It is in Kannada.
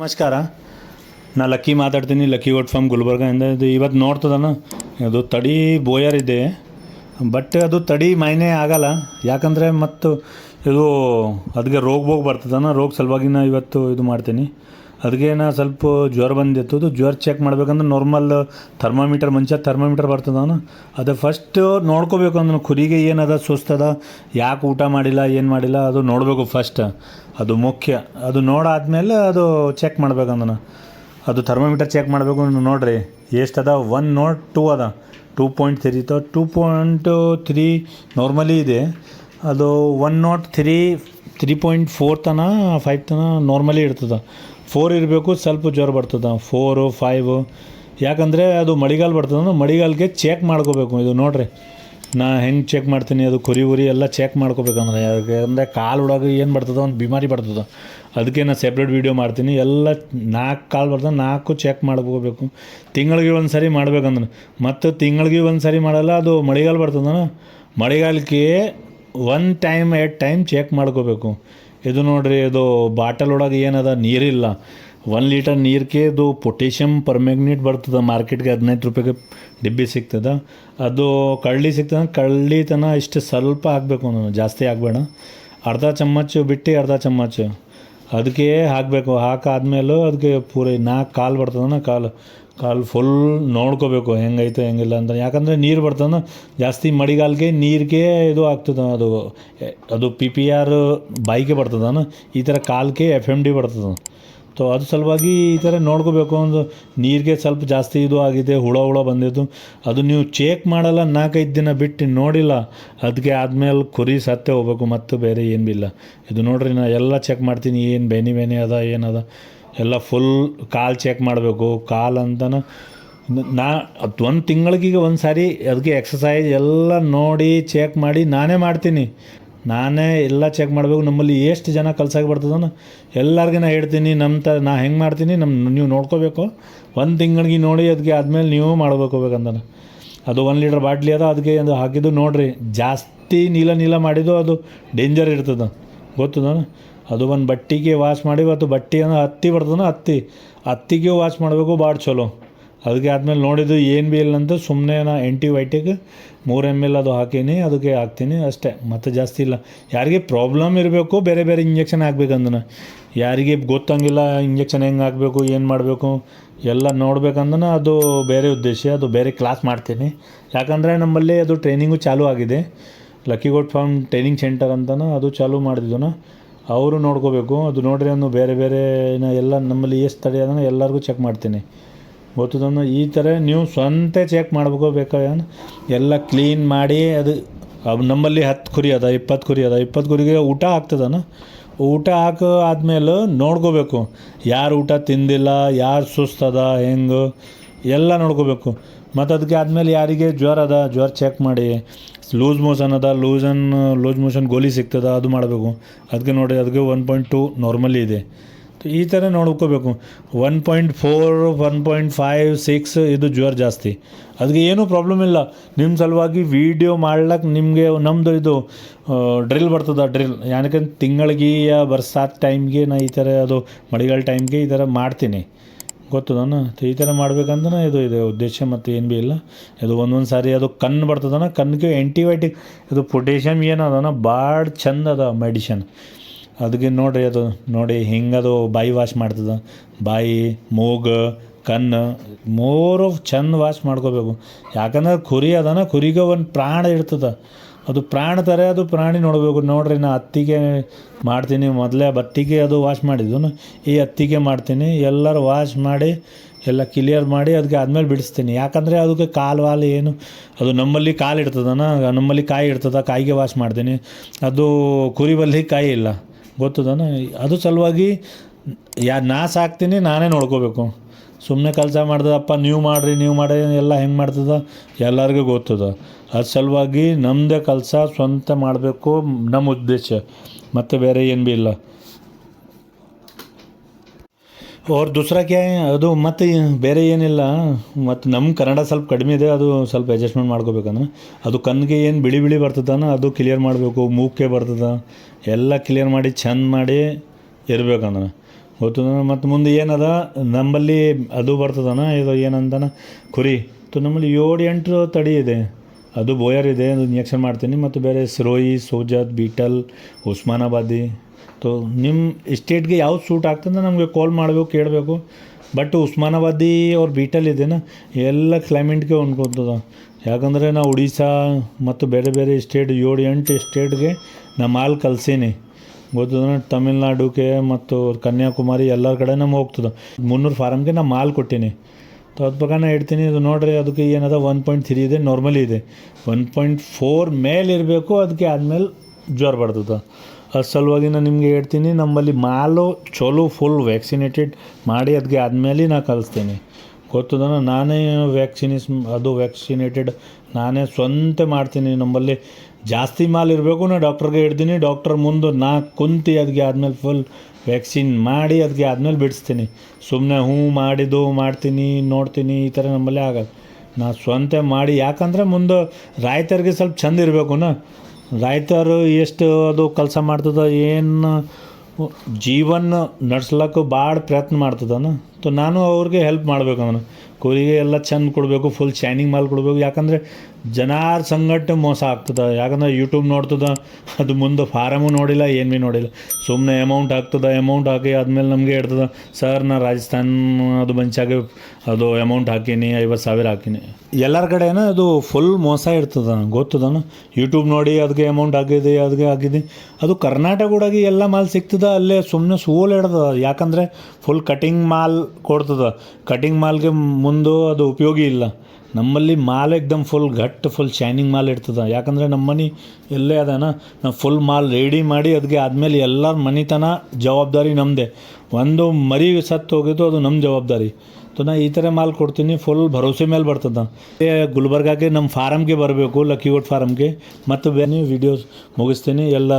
ನಮಸ್ಕಾರ. ನಾ ಲಕ್ಕಿ ಮಾತಾಡ್ತೀನಿ, ಲಕ್ಕಿ ಗೋಟ್ ಫಾರ್ಮ್ ಗುಲ್ಬರ್ಗದಿಂದ. ಇದು ಇವತ್ತು ನೋಡ್ತದನ? ಅದು ತಡಿ ಬೋಯರ್ ಇದೆ. ಬಟ್ ಅದು ತಡಿ ಮೈನೆ ಆಗಲ್ಲ. ಯಾಕಂದರೆ ಮತ್ತು ಇದು ಅದಕ್ಕೆ ರೋಗ ಬೋಗ ಬರ್ತದನ? ರೋಗ ಸಲುವಾಗಿನ ಇವತ್ತು ಇದು ಮಾಡ್ತೀನಿ. ಅದಕ್ಕೆ ಸ್ವಲ್ಪ ಜ್ವರ ಬಂದಿತ್ತು ಜ್ವರ ಚೆಕ್ ಮಾಡ್ಬೇಕಂದ್ರೆ ನಾರ್ಮಲ್ ಥರ್ಮಾಮೀಟರ್ ಮುಂಚೆ ಥರ್ಮಾಮೀಟರ್ ಬರ್ತದವನು ಅದು ಫಸ್ಟ್ ನೋಡ್ಕೋಬೇಕು ಅಂದ್ರೆ ಕುರಿಗೆ ಏನದ, ಸುಸ್ತದ, ಯಾಕೆ ಊಟ ಮಾಡಿಲ್ಲ, ಏನು ಮಾಡಿಲ್ಲ, ಅದು ನೋಡಬೇಕು ಫಸ್ಟ್ ಅದು ಮುಖ್ಯ. ಅದು ನೋಡಾದ್ಮೇಲೆ ಅದು ಚೆಕ್ ಮಾಡ್ಬೇಕಂದ್ರೆ ಅದು ಥರ್ಮಾಮೀಟರ್ ಚೆಕ್ ಮಾಡಬೇಕು ನೋಡ್ರಿ. ಎಷ್ಟು ಅದ ಒನ್ ನೋಟ್ ಟೂ ಅದ. ಟೂ ಪಾಯಿಂಟ್ ತ್ರೀ ಇತ್ತು ಟೂ ಪಾಯಿಂಟ್ ತ್ರೀ ನಾರ್ಮಲಿ ಇದೆ. ಅದು one nought three three point four ತನ ಫೈವ್ ತನ ನಾರ್ಮಲಿ ಇರ್ತದೆ. ಫೋರ್ ಇರಬೇಕು, ಸ್ವಲ್ಪ ಜ್ವರ ಬರ್ತದೆ. Four, five. ಯಾಕಂದರೆ ಅದು ಮಳಿಗಾಲ ಬರ್ತದೆ ಮಳಿಗಾಲಕ್ಕೆ ಚೆಕ್ ಮಾಡ್ಕೋಬೇಕು. ಇದು ನೋಡ್ರಿ, ನಾ ಹೆಂಗೆ ಚೆಕ್ ಮಾಡ್ತೀನಿ, ಅದು ಕುರಿ ಉರಿ ಎಲ್ಲ ಚೆಕ್ ಮಾಡ್ಕೋಬೇಕಂದ್ರೆ ಅಂದರೆ ಕಾಲು ಒಳಗೆ ಏನು ಬರ್ತದೆ, ಒಂದು ಬಿಮಾರಿ ಬರ್ತದೆ. ಅದಕ್ಕೆ ನಾನು ಸೆಪ್ರೇಟ್ ವೀಡಿಯೋ ಮಾಡ್ತೀನಿ. ಎಲ್ಲ ನಾಲ್ಕು ಕಾಲು ಬರ್ತದೆ ನಾಲ್ಕು ಚೆಕ್ ಮಾಡ್ಕೋಬೇಕು. ತಿಂಗಳಿಗೆ ಒಂದು ಸರಿ ಮಾಡ್ಬೇಕಂದ್ರೆ. ಮತ್ತು ತಿಂಗಳಿಗೆ ಒಂದು ಸರಿ ಮಾಡಲ್ಲ, ಅದು ಮಳೆಗಾಲ ಬರ್ತದನ ಮಳೆಗಾಲಕ್ಕೆ one time at time check ಮಾಡ್ಕೋಬೇಕು. ಇದು ನೋಡ್ರಿ, ಇದು ಬಾಟಲ್ ಒಳಗೆ ಏನದ? ನೀರಿಲ್ಲ. ಒನ್ ಲೀಟರ್ ನೀರಿಗೆ ಇದು ಪೊಟ್ಯಾಷಿಯಮ್ ಪರ್ಮ್ಯಾಗ್ನೇಟ್ ಬರ್ತದೆ. ಮಾರ್ಕೆಟ್ಗೆ ಹದಿನೈದು ರೂಪಾಯಿಗೆ ಡಿಬ್ಬಿ ಸಿಗ್ತದೆ. ಅದು ಕಳ್ಳಿ ಸಿಗ್ತದೆ. ಕಳ್ಳಿ ತನ ಇಷ್ಟು ಸ್ವಲ್ಪ ಹಾಕಬೇಕು ಜಾಸ್ತಿ ಹಾಕ್ಬೇಡ. ಅರ್ಧ ಚಮ್ಮಚ್ ಬಿಟ್ಟು ಅರ್ಧ ಚಮ್ಮಚ್ ಅದಕ್ಕೆ ಹಾಕಬೇಕು. ಹಾಕಾದ್ಮೇಲೂ ಅದಕ್ಕೆ ಪೂರ ನಾಲ್ಕು ಕಾಲು ಬರ್ತದನ ಕಾಲು ಕಾಲು ಫುಲ್ ನೋಡ್ಕೋಬೇಕು. ಹೆಂಗೈತೆ ಹೆಂಗಿಲ್ಲ ಅಂತ. ಯಾಕಂದರೆ ನೀರು ಬರ್ತದ. ಜಾಸ್ತಿ ಮಳೆಗಾಲಕ್ಕೆ ನೀರಿಗೆ ಇದು ಆಗ್ತದ ಅದು. ಅದು ಪಿ ಪಿ ಆರ್ ಬೈಕೆ ಬರ್ತದನ ಈ ಥರ ಕಾಲ್ಗೆ ಎಫ್ ಎಂ ಡಿ ಬರ್ತದೆ. ಸೊ ಅದು ಸಲುವಾಗಿ ಈ ಥರ ನೋಡ್ಕೋಬೇಕು. ಒಂದು ನೀರಿಗೆ ಸ್ವಲ್ಪ ಜಾಸ್ತಿ ಇದು ಆಗಿದೆ, ಹುಳ ಹುಳ ಬಂದಿದ್ದು. ಅದು ನೀವು ಚೆಕ್ ಮಾಡಲ್ಲ, ನಾಲ್ಕೈದು ದಿನ ಬಿಟ್ಟು ನೋಡಿಲ್ಲ. ಅದಕ್ಕೆ ಆದಮೇಲೆ ಕುರಿ ಸತ್ತೇ ಹೋಗ್ಬೇಕು, ಮತ್ತು ಬೇರೆ ಏನು ಬಿ ಇಲ್ಲ ಇದು ನೋಡ್ರಿ, ನಾ ಎಲ್ಲ ಚೆಕ್ ಮಾಡ್ತೀನಿ. ಏನು ಬೇನಿ ಬೇನಿ ಅದ ಏನದ ಎಲ್ಲ ಫುಲ್ ಕಾಲು ಚೆಕ್ ಮಾಡಬೇಕು. ಕಾಲು ಅಂತನ ನಾ ಅದು ಒಂದು ತಿಂಗಳಿಗೆ ಒಂದು ಸಾರಿ ಅದಕ್ಕೆ ಎಕ್ಸಸೈಸ್ ಎಲ್ಲ ನೋಡಿ ಚೆಕ್ ಮಾಡಿ ನಾನೇ ಮಾಡ್ತೀನಿ. ನಾನೇ ಎಲ್ಲ ಚೆಕ್ ಮಾಡಬೇಕು. ನಮ್ಮಲ್ಲಿ ಎಷ್ಟು ಜನ ಕಲ್ಸಾಗಿ ಬರ್ತದನ ಎಲ್ಲರಿಗೂ ನಾ ಹೇಳ್ತೀನಿ ನಮ್ಮ ತ, ನಾ ಹೆಂಗೆ ಮಾಡ್ತೀನಿ ನಮ್ಮ ನೀವು ನೋಡ್ಕೋಬೇಕು. ಒಂದು ತಿಂಗಳಿಗೆ ನೋಡಿ ಅದಕ್ಕೆ ಆದಮೇಲೆ ನೀವು ಮಾಡ್ಬೇಕು ಬೇಕಂತಾನೆ ಅದು ಒಂದು ಲೀಟ್ರ್ ಬಾಟ್ಲಿ ಅದ ಅದಕ್ಕೆ ಅದು ಹಾಕಿದ್ದು ನೋಡಿರಿ. ಜಾಸ್ತಿ ನೀಲ ನೀಲ ಮಾಡಿದ್ದು ಅದು ಡೇಂಜರ್ ಇರ್ತದೆ. ಗೊತ್ತದ? ಅದು ಒಂದು ಬಟ್ಟಿಗೆ ವಾಶ್ ಮಾಡಿ ಅದು ಬಟ್ಟೆ ಅಂದ್ರೆ ಹತ್ತಿ ಬರ್ತದನ ಹತ್ತಿ. ಹತ್ತಿಗೆ ವಾಶ್ ಮಾಡಬೇಕು ಭಾಳ ಚಲೋ. ಅದಕ್ಕೆ ಆದಮೇಲೆ ನೋಡಿದ್ದು ಏನು ಬಿ ಇಲ್ಲ ಅಂತ ಸುಮ್ಮನೆ ನಾ ಆ್ಯಂಟಿಬಯೋಟಿಕ್ ಮೂರು ಎಂ ಎಲ್ ಅದು ಹಾಕೀನಿ ಅದಕ್ಕೆ ಹಾಕ್ತೀನಿ ಅಷ್ಟೇ. ಮತ್ತು ಜಾಸ್ತಿ ಇಲ್ಲ. ಯಾರಿಗೆ ಪ್ರಾಬ್ಲಮ್ ಇರಬೇಕು ಬೇರೆ ಬೇರೆ ಇಂಜೆಕ್ಷನ್ ಹಾಕ್ಬೇಕಂದನ. ಯಾರಿಗೆ ಗೊತ್ತಂಗಿಲ್ಲ ಇಂಜೆಕ್ಷನ್ ಹೆಂಗೆ ಹಾಕಬೇಕು, ಏನು ಮಾಡಬೇಕು, ಎಲ್ಲ ನೋಡ್ಬೇಕಂದನ ಅದು ಬೇರೆ ಉದ್ದೇಶ, ಅದು ಬೇರೆ ಕ್ಲಾಸ್ ಮಾಡ್ತೀನಿ. ಯಾಕಂದರೆ ನಮ್ಮಲ್ಲಿ ಅದು ಟ್ರೈನಿಂಗು ಚಾಲೂ ಆಗಿದೆ. Lucky goat farm training centre ಅಂತನ ಅದು ಚಾಲೂ ಮಾಡಿದ್ದನ ಅವರು ನೋಡ್ಕೋಬೇಕು. ಅದು ನೋಡ್ರಿ ಅನ್ನು ಬೇರೆ ಬೇರೆ ಎಲ್ಲ ನಮ್ಮಲ್ಲಿ ಎಷ್ಟು ತಡೆ ಅದನ್ನು ಎಲ್ಲರಿಗೂ ಚೆಕ್ ಮಾಡ್ತೀನಿ. ಗೊತ್ತದನ್ನು ಈ ಥರ ನೀವು ಸ್ವಂತ ಚೆಕ್ ಮಾಡ್ಬೇಕು ಎಲ್ಲ ಕ್ಲೀನ್ ಮಾಡಿ ಅದು ನಮ್ಮಲ್ಲಿ ಹತ್ತು ಕುರಿ ಅದ, ಇಪ್ಪತ್ತು ಕುರಿ ಅದ, ಇಪ್ಪತ್ತು ಕುರಿಗೆ ಊಟ ಆಗ್ತದನ? ಊಟ ಹಾಕೋ ಆದಮೇಲೆ ನೋಡ್ಕೋಬೇಕು. ಯಾರು ಊಟ ತಿಂದಿಲ್ಲ, ಯಾರು ಸುಸ್ತದ, ಹೆಂಗೆ? ಎಲ್ಲ ನೋಡ್ಕೋಬೇಕು. ಮತ್ತು ಅದಕ್ಕೆ ಆದಮೇಲೆ ಯಾರಿಗೆ ಜ್ವರ ಅದ, ಜ್ವರ ಚೆಕ್ ಮಾಡಿ. ಲೂಸ್ ಮೋಷನ್ ಅದ ಲೂಸನ್ ಲೂಸ್ ಮೋಷನ್ ಗೋಲಿ ಸಿಗ್ತದ, ಅದು ಮಾಡಬೇಕು. ಅದಕ್ಕೆ ನೋಡಿ ಅದಕ್ಕೆ ಒನ್ ಪಾಯಿಂಟ್ ಟು ನಾರ್ಮಲಿ ಇದೆ. ಈ ಥರ ನೋಡ್ಕೋಬೇಕು. One point four one point five six ಇದು ಜ್ವರ ಜಾಸ್ತಿ. ಅದಕ್ಕೆ ಏನೂ ಪ್ರಾಬ್ಲಮ್ ಇಲ್ಲ. ನಿಮ್ಮ ಸಲುವಾಗಿ ವೀಡಿಯೋ ಮಾಡ್ಲಕ್ಕೆ ನಿಮಗೆ ನಮ್ಮದು ಇದು ಡ್ರಿಲ್ ಬರ್ತದೆ ಡ್ರಿಲ್ ಯಾಕಂದ್ರೆ ತಿಂಗಳಿಗೆ ಬರ್ಸಾದ ಟೈಮ್ಗೆ ನಾ ಈ ಥರ ಅದು ಮಳೆಗಾಲ ಟೈಮ್ಗೆ ಈ ಥರ ಮಾಡ್ತೀನಿ. ಗೊತ್ತದನ ಈ ಥರ ಮಾಡ್ಬೇಕಂದ್ರೆ ಇದು, ಇದೆ ಉದ್ದೇಶ ಮತ್ತು ಏನು ಭೀ ಇಲ್ಲ. ಇದು ಒಂದೊಂದು ಸಾರಿ ಅದು ಕಣ್ಣು ಬರ್ತದನ ಕಣ್ಣಿಗೆ ಆ್ಯಂಟಿಬಯೋಟಿಕ್ ಇದು ಪೊಟ್ಯಾಷಿಯಮ್ ಏನದನ ಭಾಳ ಚಂದ ಅದ ಮೆಡಿಷನ್ ಅದಕ್ಕೆ ನೋಡ್ರಿ ಅದು, ನೋಡಿ ಹಿಂಗದು ಬಾಯಿ ವಾಶ್ ಮಾಡ್ತದೆ. ಬಾಯಿ, ಮೂಗು, ಕಣ್ಣು, ಮೂರು ಚಂದ ವಾಶ್ ಮಾಡ್ಕೋಬೇಕು. ಯಾಕಂದ್ರೆ ಕುರಿ ಅದನ, ಕುರಿಗೆ ಒಂದು ಪ್ರಾಣ ಇರ್ತದೆ. ಅದು ಪ್ರಾಣ ಥರ ಅದು ಪ್ರಾಣಿ ನೋಡಬೇಕು. ನೋಡ್ರಿ ನಾ ಅತ್ತಿಗೆ ಮಾಡ್ತೀನಿ, ಮೊದಲೇ ಬತ್ತಿಗೆ ಅದು ವಾಶ್ ಮಾಡಿದ್ದು ಈ ಅತ್ತಿಗೆ ಮಾಡ್ತೀನಿ, ಎಲ್ಲರೂ ವಾಶ್ ಮಾಡಿ, ಎಲ್ಲ ಕ್ಲಿಯರ್ ಮಾಡಿ ಅದಕ್ಕೆ ಆದ್ಮೇಲೆ ಬಿಡಿಸ್ತೀನಿ. ಯಾಕಂದರೆ ಅದಕ್ಕೆ ಕಾಲು, ವಾಲು ಏನು, ಅದು ನಮ್ಮಲ್ಲಿ ಕಾಲು ಇಡ್ತದನ ನಮ್ಮಲ್ಲಿ ಕಾಯಿ ಇಡ್ತದ ಕಾಯಿಗೆ ವಾಶ್ ಮಾಡ್ತೀನಿ. ಅದು ಕುರಿ ಬಲ್ಲಿ ಕಾಯಿ ಇಲ್ಲ. ಗೊತ್ತದನ? ಅದು ಸಲುವಾಗಿ ಯಾ, ನಾ ಸಾಕ್ತೀನಿ, ನಾನೇ ನೋಡ್ಕೋಬೇಕು. ಸುಮ್ಮನೆ ಕೆಲಸ ಮಾಡ್ದಪ್ಪ ನೀವು ಮಾಡಿರಿ, ನೀವು ಮಾಡಿ ಎಲ್ಲ ಹೆಂಗೆ ಮಾಡ್ತದ? ಎಲ್ಲರಿಗೂ ಗೊತ್ತದ. ಅದು ಸಲುವಾಗಿ ನಮ್ಮದೇ ಕೆಲಸ ಸ್ವಂತ ಮಾಡಬೇಕು ನಮ್ಮ ಉದ್ದೇಶ. ಮತ್ತು ಬೇರೆ ಏನು ಭೀ ಇಲ್ಲ. ಅವ್ರ ದುಸ್ರಾ ಕ್ಯಾ ಅದು ಮತ್ತು ಬೇರೆ ಏನಿಲ್ಲ. ಮತ್ತು ನಮ್ಮ ಕನ್ನಡ ಸ್ವಲ್ಪ ಕಡಿಮೆ ಇದೆ, ಅದು ಸ್ವಲ್ಪ ಅಡ್ಜಸ್ಟ್ಮೆಂಟ್ ಮಾಡ್ಕೋಬೇಕಂದ್ರೆ. ಅದು ಕಣ್ಣಿಗೆ ಏನು ಬಿಳಿ ಬಿಳಿ ಬರ್ತದನ, ಅದು ಕ್ಲಿಯರ್ ಮಾಡಬೇಕು ಮೂಕ್ಕೆ ಬರ್ತದ. ಎಲ್ಲ ಕ್ಲಿಯರ್ ಮಾಡಿ ಚೆಂದ ಮಾಡಿ ಇರ್ಬೇಕಂದ್ರೆ. ಗೊತ್ತದ? ಮತ್ತು ಮುಂದೆ ಏನದ? ನಮ್ಮಲ್ಲಿ ಅದು ಬರ್ತದನ, ಇದು ಏನಂತಾನ? ಕುರಿ. ತು ನಮ್ಮಲ್ಲಿ ಏಳು ಎಂಟು ತಡಿ ಇದೆ. ಅದು ಬೋಯರ್ ಇದೆ ಅದು ಇಂಜೆಕ್ಷನ್ ಮಾಡ್ತೀನಿ. ಮತ್ತು ಬೇರೆ ಸಿರೋಯಿ ಸೋಜತ್ ಬೀಟಲ್, ಉಸ್ಮಾನಾಬಾದಿ. ತೊ ನಿಮ್ಮ ಸ್ಟೇಟ್ಗೆ ಯಾವ್ದು ಸೂಟ್ ಆಗ್ತದೆ ನಮಗೆ ಕಾಲ್ ಮಾಡಬೇಕು, ಕೇಳಬೇಕು. ಬಟ್ ಉಸ್ಮಾನಾಬಾದಿ ಅವ್ರ ಬೀಟಲ್ ಇದೆನ? ಎಲ್ಲ ಕ್ಲೈಮೇಟ್ಗೆ ಹೊಂದ್ಕೊತದ. ಯಾಕಂದರೆ ನಾವು ಒಡಿಶಾ ಮತ್ತು ಬೇರೆ ಬೇರೆ ಸ್ಟೇಟ್ ಏಳು ಎಂಟು ಸ್ಟೇಟ್ಗೆ ನಾ ಮಾಲ್ ಕಲ್ಸೀನಿ. ಗೊತ್ತದ ತಮಿಳ್ನಾಡುಗೆ ಮತ್ತು ಕನ್ಯಾಕುಮಾರಿ ಎಲ್ಲರ ಕಡೆ ನಮ್ಗೆ ಹೋಗ್ತದೆ. ಮುನ್ನೂರು ಫಾರಮ್ಗೆ ನಾ ಮಾಲ್ ಕೊಟ್ಟೀನಿ. ಅದ್ರ ಪ್ರಕಾರ ಇಡ್ತೀನಿ ಅದು ನೋಡ್ರಿ, ಅದಕ್ಕೆ ಏನದ ಒನ್ ಪಾಯಿಂಟ್ ತ್ರೀ ಇದೆ ನಾರ್ಮಲಿ ಇದೆ. ಒನ್ ಪಾಯಿಂಟ್ ಫೋರ್ ಮೇಲೆ ಇರಬೇಕು, ಅದಕ್ಕೆ ಆದಮೇಲೆ ಜ್ವರ ಬರ್ತದೆ. ಅದ್ರ ಸಲುವಾಗಿ ನಾನು ನಿಮಗೆ ಹೇಳ್ತೀನಿ, ನಮ್ಮಲ್ಲಿ ಮಾಲು ಚಲೋ ಫುಲ್ ವ್ಯಾಕ್ಸಿನೇಟೆಡ್ ಮಾಡಿ ಅದಕ್ಕೆ ಆದಮೇಲೆ ನಾ ಕಲಿಸ್ತೀನಿ. ಗೊತ್ತದನ? ನಾನೇ ವ್ಯಾಕ್ಸಿನೇಸ್ ಅದು ವ್ಯಾಕ್ಸಿನೇಟೆಡ್ ನಾನೇ ಸ್ವಂತ ಮಾಡ್ತೀನಿ ನಮ್ಮಲ್ಲಿ. ಜಾಸ್ತಿ ಮಾಲ್ ಇರಬೇಕು ನಾ ಡಾಕ್ಟ್ರಿಗೆ ಹಿಡ್ದೀನಿ ಡಾಕ್ಟರ್ ಮುಂದೆ ನಾ ಕುಂತು ಅದಕ್ಕೆ ಆದಮೇಲೆ ಫುಲ್ ವ್ಯಾಕ್ಸಿನ್ ಮಾಡಿ ಅದಕ್ಕೆ ಆದಮೇಲೆ ಬಿಡಿಸ್ತೀನಿ. ಸುಮ್ಮನೆ ಹ್ಞೂ ಮಾಡಿದ್ದು, ಮಾಡ್ತೀನಿ, ನೋಡ್ತೀನಿ, ಈ ಥರ ನಮ್ಮಲ್ಲೇ ಆಗಲ್ಲ. ನಾ ಸ್ವಂತ ಮಾಡಿ, ಯಾಕಂದರೆ ಮುಂದೆ ರಾಯ್ತರಿಗೆ ಸ್ವಲ್ಪ ಚಂದ ಇರಬೇಕು ನಾ. ರಾಯ್ತರು ಎಷ್ಟು ಅದು ಕೆಲಸ ಮಾಡ್ತದ ಏನು ಜೀವನ ನಡ್ಸ್ಲಕ್ಕೆ ಭಾಳ ಪ್ರಯತ್ನ ಮಾಡ್ತದನ ಸೊ ನಾನು ಅವ್ರಿಗೆ ಹೆಲ್ಪ್ ಮಾಡಬೇಕು ಅವನು. ಕೂಲಿಗೆ ಎಲ್ಲ ಚೆಂದ ಕೊಡಬೇಕು ಫುಲ್ ಶೈನಿಂಗ್ ಮಾಲ್ ಕೊಡಬೇಕು. ಯಾಕಂದರೆ ಜನಾರ್ ಸಂಗಟ ಮೋಸ ಆಗ್ತದೆ. ಯಾಕಂದ್ರೆ ಯೂಟ್ಯೂಬ್ ನೋಡ್ತದ, ಅದು ಮುಂದೆ ಫಾರಮು ನೋಡಿಲ್ಲ, ಏನು ಭೀ ನೋಡಿಲ್ಲ. ಸುಮ್ಮನೆ ಅಮೌಂಟ್ ಹಾಕ್ತದ ಅಮೌಂಟ್ ಹಾಕಿ ಆದಮೇಲೆ ನಮಗೆ ಇಡ್ತದೆ ಸರ್ ನಾ ರಾಜಸ್ಥಾನ್ ಅದು ಬಂಚಾಗೆ ಅದು ಅಮೌಂಟ್ ಹಾಕೀನಿ, ಐವತ್ತು ಸಾವಿರ ಹಾಕೀನಿ. ಎಲ್ಲರ ಕಡೆನ ಅದು ಫುಲ್ ಮೋಸ ಇರ್ತದ, ಗೊತ್ತದನ? ಯೂಟ್ಯೂಬ್ ನೋಡಿ ಅದಕ್ಕೆ ಅಮೌಂಟ್ ಹಾಕಿದೆ ಅದಕ್ಕೆ ಹಾಕಿದೆ. ಅದು ಕರ್ನಾಟಕ ಎಲ್ಲ ಮಾಲ್ ಸಿಗ್ತದ, ಅಲ್ಲೇ ಸುಮ್ಮನೆ ಸೋಲ್ ಇಡ್ತದ ಯಾಕಂದರೆ ಫುಲ್ ಕಟಿಂಗ್ ಮಾಲ್ ಕೊಡ್ತದ. ಕಟಿಂಗ್ ಮಾಲ್ಗೆ ಮುಂದೆ ಅದು ಉಪಯೋಗಿ ಇಲ್ಲ. ನಮ್ಮಲ್ಲಿ ಮಾಲ್ ಎಕ್ದಮ್ ಫುಲ್ ಘಟ್ ಫುಲ್ ಶೈನಿಂಗ್ ಮಾಲ್ ಇರ್ತದೆ. ಯಾಕಂದರೆ ನಮ್ಮ ಮನೆ ಎಲ್ಲೇ ಅದಾನ, ನಾವು ಫುಲ್ ಮಾಲ್ ರೆಡಿ ಮಾಡಿ ಅದಕ್ಕೆ ಆದಮೇಲೆ ಎಲ್ಲರ ಮನೆತನ ಜವಾಬ್ದಾರಿ ನಮ್ಮದೇ ಒಂದು ಮರಿ ಸತ್ತು ಹೋಗಿದ್ದು ಅದು ನಮ್ಮ ಜವಾಬ್ದಾರಿ. ಸೊ ನಾ ಈ ಥರ ಮಾಲ್ ಕೊಡ್ತೀನಿ ಫುಲ್ ಭರೋಸೆ ಮೇಲೆ ಬರ್ತದೆ. ಗುಲ್ಬರ್ಗಾಗೆ ನಮ್ಮ ಫಾರಮ್ಗೆ ಬರಬೇಕು ಲಕ್ಕಿಗೋಟ್ ಫಾರಮ್ಗೆ ಮತ್ತು ಬೇರೆ ವಿಡಿಯೋಸ್ ಮುಗಿಸ್ತೀನಿ, ಎಲ್ಲ